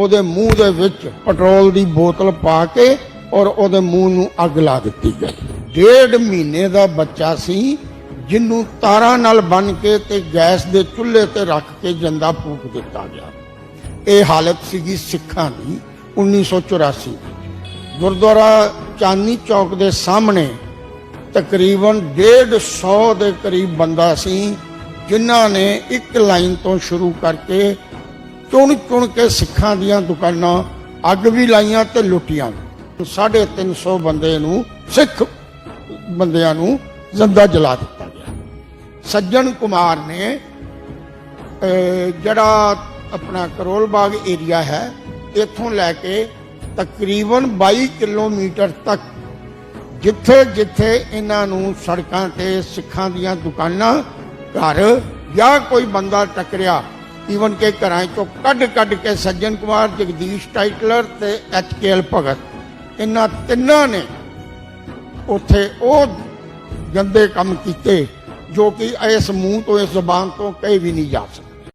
ਉਹਦੇ ਮੂੰਹ ਦੇ ਵਿੱਚ ਪੈਟਰੋਲ ਦੀ ਬੋਤਲ ਪਾ ਕੇ ਔਰ ਉਹਦੇ ਮੂੰਹ ਨੂੰ ਅੱਗ ਲਾ ਦਿੱਤੀ ਗਈ। ਡੇਢ ਮਹੀਨੇ ਦਾ ਬੱਚਾ ਸੀ, ਜਿਹਨੂੰ ਤਾਰਾਂ ਨਾਲ ਬੰਨ ਕੇ ਤੇ ਗੈਸ ਦੇ ਚੁੱਲ੍ਹੇ ਤੇ ਰੱਖ ਕੇ ਜੰਦਾ ਫੂਕ ਦਿੱਤਾ ਗਿਆ। ਇਹ ਹਾਲਤ ਸੀਗੀ ਸਿੱਖਾਂ ਦੀ 1984 ਦੀ। ਗੁਰਦੁਆਰਾ ਚਾਂਦਨੀ ਚੌਕ ਦੇ ਸਾਹਮਣੇ ਤਕਰੀਬਨ 150 ਦੇ ਕਰੀਬ ਬੰਦਾ ਸੀ, ਜਿਨ੍ਹਾਂ ਨੇ ਇੱਕ ਲਾਈਨ ਤੋਂ ਸ਼ੁਰੂ ਕਰਕੇ ਚੁਣ ਚੁਣ ਕੇ ਸਿੱਖਾਂ ਦੀਆਂ ਦੁਕਾਨਾਂ ਅੱਗ ਵੀ ਲਾਈਆਂ ਤੇ ਲੁੱਟੀਆਂ 350 ਬੰਦੇ ਨੂੰ, ਸਿੱਖ ਬੰਦਿਆਂ ਨੂੰ ਜ਼ਿੰਦਾ ਜਲਾ ਦਿੱਤਾ ਗਿਆ। ਸੱਜਣ ਕੁਮਾਰ ਨੇ ਜਿਹੜਾ ਆਪਣਾ ਕਰੋਲ ਬਾਗ ਏਰੀਆ ਹੈ, ਇੱਥੋਂ ਲੈ ਕੇ ਤਕਰੀਬਨ 22 ਕਿਲੋਮੀਟਰ ਤੱਕ ਜਿੱਥੇ ਜਿੱਥੇ ਇਹਨਾਂ ਨੂੰ ਸੜਕਾਂ ਤੇ ਸਿੱਖਾਂ ਦੀਆਂ ਦੁਕਾਨਾਂ, ਘਰ ਜਾਂ ਕੋਈ ਬੰਦਾ ਟਕਰਿਆ ਈਵਨ ਕਿ ਘਰਾਂ ਚੋਂ ਕੱਢ ਕੱਢ ਕੇ ਸੱਜਣ ਕੁਮਾਰ ਜਗਦੀਸ਼ ਟਾਈਟਲਰ ਤੇ ਐਚਕੇਐਲ ਭਗਤ ਇਹਨਾਂ ਤਿੰਨਾਂ ਨੇ ਉੱਥੇ ਉਹ ਗੰਦੇ ਕੰਮ ਕੀਤੇ ਜੋ ਕਿ ਇਸ ਮੂੰਹ ਤੋਂ ਇਸ ਜ਼ੁਬਾਨ ਤੋਂ ਕਹੇ ਵੀ ਨਹੀਂ ਜਾ ਸਕਦੇ